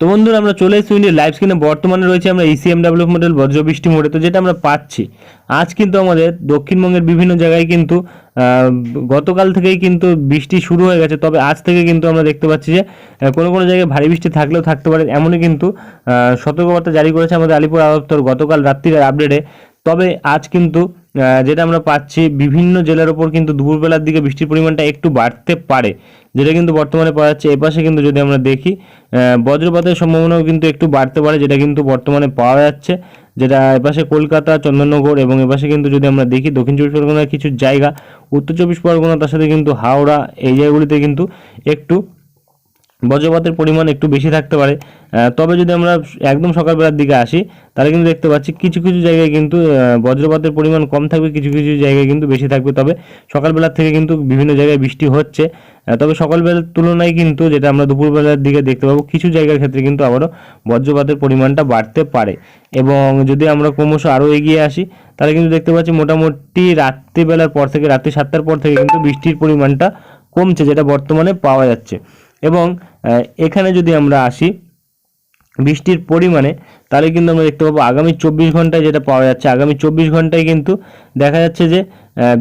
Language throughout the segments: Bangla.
তো বন্ধুরা, আমরা চলে এসেছি ইন্ডিয়ার লাইভ স্ক্রিনে বর্তমানে রয়েছে আমরা ইসিএম ডেভেলপ মডেল বজ্রবৃষ্টি মোডে। তো যেটা আমরা পাচ্ছি, আজ কিন্তু আমাদের দক্ষিণবঙ্গের বিভিন্ন জায়গায় কিন্তু গতকাল থেকেই কিন্তু বৃষ্টি শুরু হয়ে গেছে। তবে আজ থেকে কিন্তু আমরা দেখতে পাচ্ছি যে কোনো কোনো জায়গায় ভারী বৃষ্টি থাকলেও থাকতে পারে। এমনই কিন্তু সতর্কবার্তা জারি করেছে আমাদের আলিপুর আবহাওয়া দপ্তর গতকাল রাত্রির আপডেটে তবে আজ কিন্তু যেটা আমরা পাচ্ছি বিভিন্ন জেলার ওপর কিন্তু দুপুরবেলার দিকে বৃষ্টির পরিমাণটা একটু বাড়তে পারে, যেটা কিন্তু বর্তমানে পাওয়া যাচ্ছে। এপাশে কিন্তু যদি আমরা দেখি বজ্রপাতের সম্ভাবনাও কিন্তু একটু বাড়তে পারে, যেটা কিন্তু বর্তমানে পাওয়া যাচ্ছে। যেটা এপাশে কলকাতা, চন্দননগর এবং এপাশে কিন্তু যদি আমরা দেখি, দক্ষিণ চব্বিশ পরগনার কিছু জায়গা, উত্তর চব্বিশ পরগনা, তার সাথে কিন্তু হাওড়া, এই জায়গাগুলিতে কিন্তু একটু বজ্রপাতের পরিমাণ একটু বেশি থাকতে পারে। তবে যদি আমরা একদম সকালবেলার দিকে আসি, তাহলে কিন্তু দেখতে পাচ্ছি কিছু কিছু জায়গায় কিন্তু বজ্রপাতের পরিমাণ কম থাকবে, কিছু কিছু জায়গায় কিন্তু বেশি থাকবে। তবে সকালবেলার থেকে কিন্তু বিভিন্ন জায়গায় বৃষ্টি হচ্ছে। তবে সকালবেলার তুলনায় কিন্তু যেটা আমরা দুপুরবেলার দিকে দেখতে পাবো, কিছু জায়গার ক্ষেত্রে কিন্তু আবারও বজ্রপাতের পরিমাণটা বাড়তে পারে। এবং যদি আমরা ক্রমশ আরও এগিয়ে আসি, তাহলে কিন্তু দেখতে পাচ্ছি মোটামুটি রাত্রিবেলার পর থেকে, রাত্রি সাতটার পর থেকে কিন্তু বৃষ্টির পরিমাণটা কমছে, যেটা বর্তমানে পাওয়া যাচ্ছে। এবং এখানে যদি আমরা আসি, বৃষ্টির পরিমাণে, তাহলে কিন্তু আমরা দেখতে পাবো আগামী চব্বিশ ঘন্টায় যেটা পাওয়া যাচ্ছে, আগামী চব্বিশ ঘন্টায় কিন্তু দেখা যাচ্ছে যে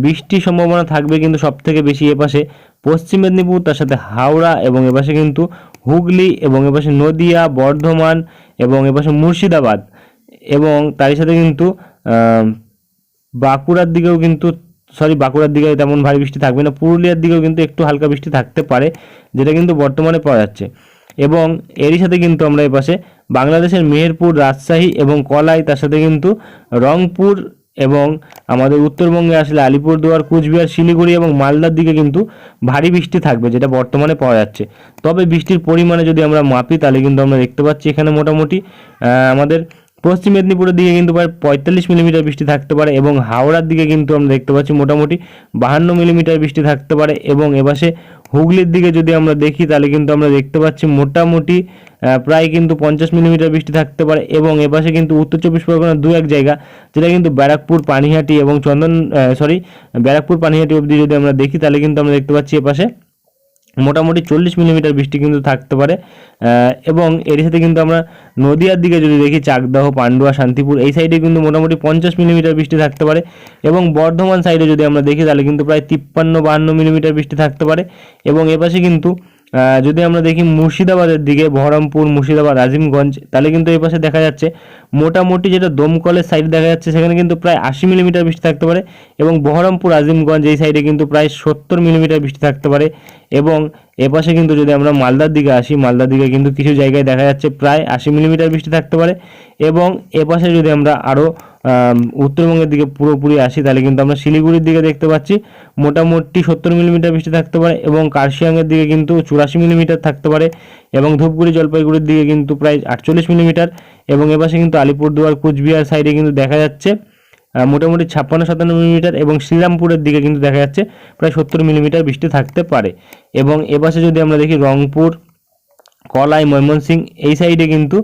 বৃষ্টির সম্ভাবনা থাকবে কিন্তু সব থেকে বেশি এপাশে পশ্চিম মেদিনীপুর, তার সাথে হাওড়া এবং এপাশে কিন্তু হুগলি এবং এপাশে নদিয়া, বর্ধমান এবং এপাশে মুর্শিদাবাদ এবং তারই সাথে কিন্তু বাঁকুড়ার দিকেও কিন্তু সরি, বাঁকুড়ার দিকে তেমন ভারী বৃষ্টি থাকবে না। পুরুলিয়ার দিকেও কিন্তু একটু হালকা বৃষ্টি থাকতে পারে, যেটা কিন্তু বর্তমানে পাওয়া যাচ্ছে। এবং এরই সাথে কিন্তু আমরা এপাশে বাংলাদেশের মেহেরপুর, রাজশাহী এবং কলাই, তার সাথে কিন্তু রংপুর এবং আমাদের উত্তরবঙ্গে আসলে আলিপুরদুয়ার, কুচবিহার, শিলিগুড়ি এবং মালদার দিকে কিন্তু ভারী বৃষ্টি থাকবে, যেটা বর্তমানে পাওয়া যাচ্ছে। তবে বৃষ্টির পরিমাণে যদি আমরা মাপি, তাহলে কিন্তু আমরা দেখতে পাচ্ছি এখানে মোটামুটি আমাদের পশ্চিম মেদিনীপুরের দিকে কিন্তু প্রায় পঁয়তাল্লিশ মিলিমিটার বৃষ্টি থাকতে পারে এবং হাওড়ার দিকে কিন্তু আমরা দেখতে পাচ্ছি মোটামুটি বাহান্ন মিলিমিটার বৃষ্টি থাকতে পারে এবং এপাশে হুগলির দিকে যদি আমরা দেখি, তাহলে কিন্তু আমরা দেখতে পাচ্ছি মোটামুটি প্রায় কিন্তু পঞ্চাশ মিলিমিটার বৃষ্টি থাকতে পারে এবং এপাশে কিন্তু উত্তর চব্বিশ পরগনার দু এক জায়গা, যেটা কিন্তু ব্যারাকপুর, পানিহাটি এবং চন্দন সরি ব্যারাকপুর, পানিহাটি অবধি যদি আমরা দেখি, তাহলে কিন্তু আমরা দেখতে পাচ্ছি এপাশে মোটামুটি চল্লিশ মিলিমিটার বৃষ্টি কিন্তু থাকতে পারে এবং এর সাথে কিন্তু আমরা নদিয়ার দিকে যদি দেখি, চাকদাহ, পান্ডুয়া, শান্তিপুর, এই সাইডে কিন্তু মোটামুটি পঞ্চাশ মিলিমিটার বৃষ্টি থাকতে পারে এবং বর্ধমান সাইডে যদি আমরা দেখি, তাহলে কিন্তু প্রায় তিপ্পান্ন, বাহান্ন মিলিমিটার বৃষ্টি থাকতে পারে এবং এপাশে কিন্তু যদি আমরা দেখি মুর্শিদাবাদের দিকে, বহরমপুর, মুর্শিদাবাদ, আজিমগঞ্জ, তাহলে কিন্তু এই পাশে দেখা যাচ্ছে মোটামুটি যেটা দমকলের সাইড দেখা যাচ্ছে, সেখানে কিন্তু প্রায় আশি মিলিমিটার বৃষ্টি থাকতে পারে এবং বহরমপুর, আজিমগঞ্জ এই সাইডে কিন্তু প্রায় সত্তর মিলিমিটার বৃষ্টি থাকতে পারে এবং এপাশে কিন্তু যদি আমরা মালদার দিকে আসি, মালদার দিকে কিন্তু কিছু জায়গায় দেখা যাচ্ছে প্রায় আশি মিলিমিটার বৃষ্টি থাকতে পারে এবং এপাশে যদি আমরা আরও উত্তরবঙ্গের দিকে পুরোপুরি আসি, তাহলে কিন্তু আমরা শিলিগুড়ির দিকে দেখতে পাচ্ছি। মোটামুটি সত্তর মিলিমিটার বৃষ্টি থাকতে পারে এবং কার্শিয়াংয়ের দিকে কিন্তু চুরাশি মিলিমিটার থাকতে পারে এবং ধূপগুড়ি, জলপাইগুড়ির দিকে কিন্তু প্রায় আটচল্লিশ মিলিমিটার এবং এপাশে কিন্তু আলিপুরদুয়ার, কুচবিহার সাইডে কিন্তু দেখা যাচ্ছে মোটামুটি ছাপ্পান্ন, সাতান্ন মিলিমিটার এবং শ্রীরামপুরের দিকে কিন্তু দেখা যাচ্ছে প্রায় সত্তর মিলিমিটার বৃষ্টি থাকতে পারে এবং এপাশে যদি আমরা দেখি রংপুর, কলাই ময়মনসিং এই সাইডে কিন্তু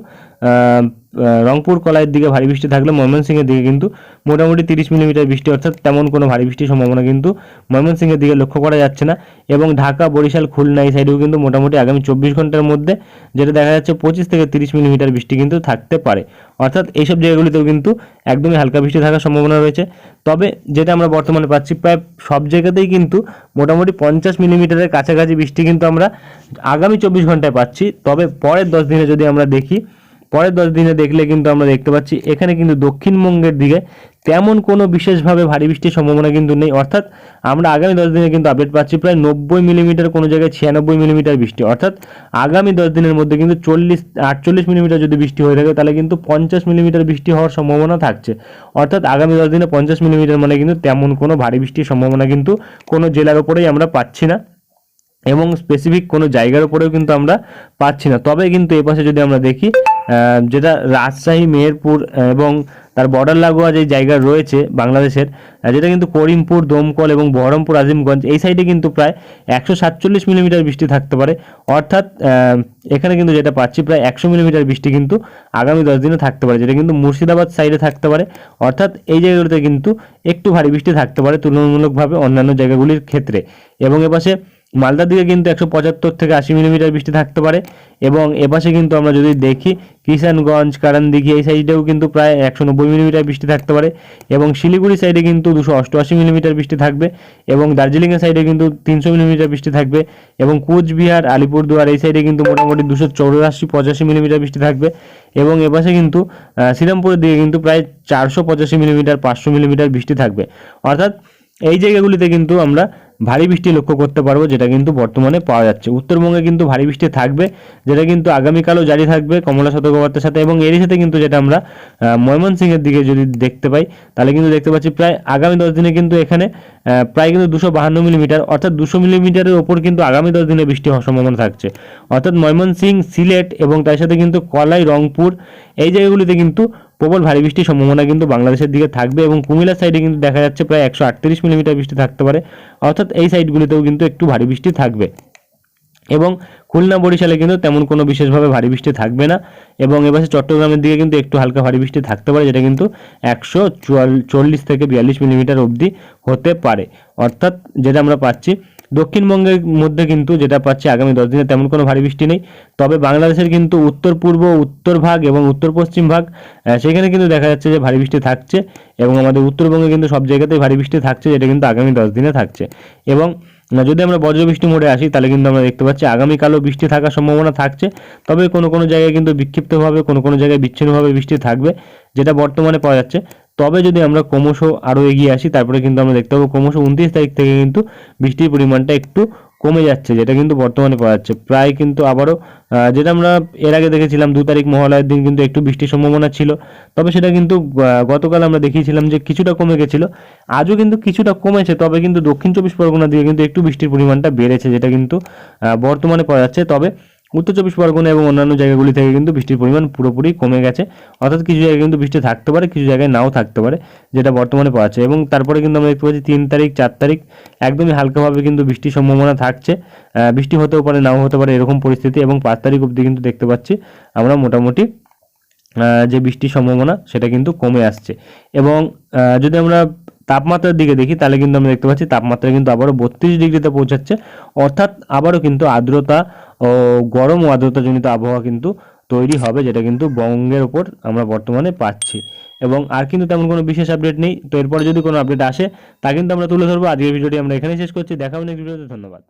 রংপুর কলাইয়ের দিকে ভারী বৃষ্টি থাকলে ময়মনসিংহের দিকে কিন্তু মোটামুটি তিরিশ মিলিমিটার বৃষ্টি, অর্থাৎ তেমন কোনো ভারী বৃষ্টির সম্ভাবনা কিন্তু ময়মনসিংহের দিকে লক্ষ্য করা যাচ্ছে না। এবং ঢাকা, বরিশাল, খুলনা এই সাইডেও কিন্তু মোটামুটি আগামী চব্বিশ ঘণ্টার মধ্যে যেটা দেখা যাচ্ছে পঁচিশ থেকে তিরিশ মিলিমিটার বৃষ্টি কিন্তু থাকতে পারে। অর্থাৎ এইসব জায়গাগুলিতেও কিন্তু একদমই হালকা বৃষ্টি থাকার সম্ভাবনা রয়েছে। তবে যেটা আমরা বর্তমানে পাচ্ছি, প্রায় সব জায়গাতেই কিন্তু মোটামুটি পঞ্চাশ মিলিমিটারের কাছাকাছি বৃষ্টি কিন্তু আমরা আগামী চব্বিশ ঘন্টায় পাচ্ছি। তবে পরের দশ দিনে যদি আমরা দেখি পরের দশ দিনে দেখলে কিন্তু আমরা দেখতে পাচ্ছি, এখানে কিন্তু দক্ষিণবঙ্গের দিকে তেমন কোনো বিশেষভাবে ভারী বৃষ্টির সম্ভাবনা কিন্তু নেই। অর্থাৎ আমরা আগামী দশ দিনে কিন্তু আপডেট পাচ্ছি প্রায় নব্বই মিলিমিটার কোনো জায়গায় ছিয়ানব্বই মিলিমিটার বৃষ্টি। অর্থাৎ আগামী দশ দিনের মধ্যে কিন্তু চল্লিশ, আটচল্লিশ মিলিমিটার যদি বৃষ্টি হয়ে থাকে, তাহলে কিন্তু পঞ্চাশ মিলিমিটার বৃষ্টি হওয়ার সম্ভাবনা থাকছে। অর্থাৎ আগামী দশ দিনে পঞ্চাশ মিলিমিটার মানে কিন্তু তেমন কোনো ভারী বৃষ্টির সম্ভাবনা কিন্তু কোনো জেলার ওপরেই আমরা পাচ্ছি না। এবং স্পেসিফিক কোনো জায়গার উপরেও কিন্তু আমরা পাচ্ছি না। তবে কিন্তু এপাশে যদি আমরা দেখি যেটা রাজশাহী, মেহেরপুর এবং তার বর্ডার লাগোয়া যে জায়গা রয়েছে বাংলাদেশের যেটা কিন্তু করিমপুর, দমকল এবং বহরমপুর, আজিমগঞ্জ, এই সাইডে কিন্তু প্রায় একশো সাতচল্লিশ মিলিমিটার বৃষ্টি থাকতে পারে। অর্থাৎ এখানে কিন্তু যেটা পাচ্ছি, প্রায় একশো মিলিমিটার বৃষ্টি কিন্তু আগামী দশ দিনে থাকতে পারে, যেটা কিন্তু মুর্শিদাবাদ সাইডে থাকতে পারে। অর্থাৎ এই জায়গাগুলোতে কিন্তু একটু ভারী বৃষ্টি থাকতে পারে তুলনামূলকভাবে অন্যান্য জায়গাগুলির ক্ষেত্রে। এবং এপাশে মালদার দিকে কিন্তু একশো পঁচাত্তর থেকে আশি মিলিমিটার বৃষ্টি থাকতে পারে এবং এপাশে কিন্তু আমরা যদি দেখি, কিষানগঞ্জ কারানদিঘি এই সাইডেও কিন্তু প্রায় একশো নব্বই মিলিমিটার বৃষ্টি থাকতে পারে এবং শিলিগুড়ি সাইডে কিন্তু দুশো অষ্টআশি মিলিমিটার বৃষ্টি থাকবে এবং দার্জিলিংয়ের সাইডে কিন্তু তিনশো মিলিমিটার বৃষ্টি থাকবে এবং কুচবিহার, আলিপুরদুয়ার এই সাইডে কিন্তু মোটামুটি দুশো চৌরাশি, পঁচাশি মিলিমিটার বৃষ্টি থাকবে এবং এপাশে কিন্তু শ্রীরামপুরের দিকে কিন্তু প্রায় চারশো পঁচাশি মিলিমিটার, পাঁচশো মিলিমিটার বৃষ্টি থাকবে। অর্থাৎ এই জায়গাগুলিতে কিন্তু আমরা ভারী বৃষ্টি লক্ষ্য করতে পারব, যেটা কিন্তু বর্তমানে পাওয়া যাচ্ছে। উত্তরবঙ্গে কিন্তু ভারী বৃষ্টি থাকবে, যেটা কিন্তু আগামীকালও জারি থাকবে কমলা সতর্কবার্তার সাথে এবং এরই সাথে কিন্তু যেটা আমরা ময়মনসিংহের দিকে যদি দেখতে পাই, তাহলে কিন্তু দেখতে পাচ্ছি প্রায় আগামী দশ দিনে কিন্তু এখানে প্রায় কিন্তু দুশো বাহান্ন মিলিমিটার, অর্থাৎ দুশো মিলিমিটারের ওপর কিন্তু আগামী দশ দিনে বৃষ্টি হওয়ার সম্ভাবনা থাকছে। অর্থাৎ ময়মনসিংহ, সিলেট এবং তার সাথে কিন্তু কলাই, রংপুর, এই জায়গাগুলিতে কিন্তু প্রবল ভারী বৃষ্টির সম্ভাবনা কিন্তু বাংলাদেশের দিকে থাকবে এবং কুমিল্লার সাইডে কিন্তু দেখা যাচ্ছে প্রায় একশো আটত্রিশ মিলিমিটার বৃষ্টি থাকতে পারে। অর্থাৎ এই সাইডগুলিতেও কিন্তু একটু ভারী বৃষ্টি থাকবে। এবং খুলনা, বরিশালে কিন্তু তেমন কোনো বিশেষভাবে ভারী বৃষ্টি থাকবে না এবং এবার চট্টগ্রামের দিকে কিন্তু একটু হালকা ভারী বৃষ্টি থাকতে পারে, যেটা কিন্তু একশো চল্লিশ থেকে বিয়াল্লিশ মিলিমিটার অবধি হতে পারে। অর্থাৎ যেটা আমরা পাচ্ছি দক্ষিণবঙ্গের মধ্যে কিন্তু যেটা পাচ্ছি আগামী দশ দিনে তেমন কোনো ভারী বৃষ্টি নেই। তবে বাংলাদেশের কিন্তু উত্তর পূর্ব, উত্তর ভাগ এবং উত্তর পশ্চিম ভাগ সেখানে কিন্তু দেখা যাচ্ছে যে ভারী বৃষ্টি থাকছে এবং আমাদের উত্তরবঙ্গে কিন্তু সব জায়গাতেই ভারী বৃষ্টি থাকছে যেটা কিন্তু আগামী দশ দিনে থাকছে। এবং যদি আমরা বজ্রবৃষ্টি মোড়ে আসি তাহলে কিন্তু আমরা দেখতে পাচ্ছি আগামীকালও বৃষ্টি থাকার সম্ভাবনা থাকছে। তবে কোনো কোনো জায়গায় কিন্তু বিক্ষিপ্তভাবে, কোনো কোনো জায়গায় বিচ্ছিন্নভাবে বৃষ্টি থাকবে, যেটা বর্তমানে পাওয়া যাচ্ছে। তবে যদি আমরা ক্রমশ আরও এগিয়ে আসি, তারপরে কিন্তু আমরা দেখতে পাবো ক্রমশ উনত্রিশ তারিখ থেকে কিন্তু বৃষ্টির পরিমাণটা একটু কমে যাচ্ছে, যেটা কিন্তু বর্তমানে পাওয়া যাচ্ছে। প্রায় কিন্তু আবারও যেটা আমরা এর আগে দেখেছিলাম, দু তারিখ মহালয়ের দিন কিন্তু একটু বৃষ্টির সম্ভাবনা ছিল। তবে সেটা কিন্তু গতকাল আমরা দেখিয়েছিলাম যে কিছুটা কমে গেছিল। আজও কিন্তু কিছুটা কমেছে, তবে কিন্তু দক্ষিণ চব্বিশ পরগনা দিকে কিন্তু একটু বৃষ্টির পরিমাণটা বেড়েছে, যেটা কিন্তু বর্তমানে পাওয়া যাচ্ছে। তবে উত্তর চব্বিশ পরগনা এবং অন্যান্য জায়গাগুলি থেকে কিন্তু বৃষ্টির পরিমাণ পুরোপুরি কমে গেছে। অর্থাৎ কিছু জায়গায় কিন্তু বৃষ্টি থাকতে পারে, কিছু জায়গায় নাও থাকতে পারে, যেটা বর্তমানে পাওয়া যাচ্ছে। এবং তারপরে কিন্তু আমরা দেখতে পাচ্ছি তিন তারিখ, চার তারিখ একদমই হালকাভাবে কিন্তু বৃষ্টির সম্ভাবনা থাকছে। বৃষ্টি হতেও পারে, নাও হতে পারে এরকম পরিস্থিতি এবং পাঁচ তারিখ অবধি কিন্তু দেখতে পাচ্ছি আমরা মোটামুটি যে বৃষ্টির সম্ভাবনা সেটা কিন্তু কমে আসছে। এবং যদি আমরা তাপমাত্রার দিকে দেখি, তাহলে কিন্তু আমরা দেখতে পাচ্ছি তাপমাত্রা কিন্তু আবারও বত্রিশ ডিগ্রিতে পৌঁছাচ্ছে। অর্থাৎ আবারও কিন্তু আর্দ্রতা ও গরম ও আর্দ্রতাজনিত আবহাওয়া কিন্তু তৈরি হবে, যেটা কিন্তু বঙ্গের ওপর আমরা বর্তমানে পাচ্ছি। এবং আর কিন্তু তেমন কোনো বিশেষ আপডেট নেই। তো এরপরে যদি কোনো আপডেট আসে, তা কিন্তু আমরা তুলে ধরবো। আজকের ভিডিওটি আমরা এখানেই শেষ করছি। দেখা হবে নেক্সট ভিডিওতে ধন্যবাদ।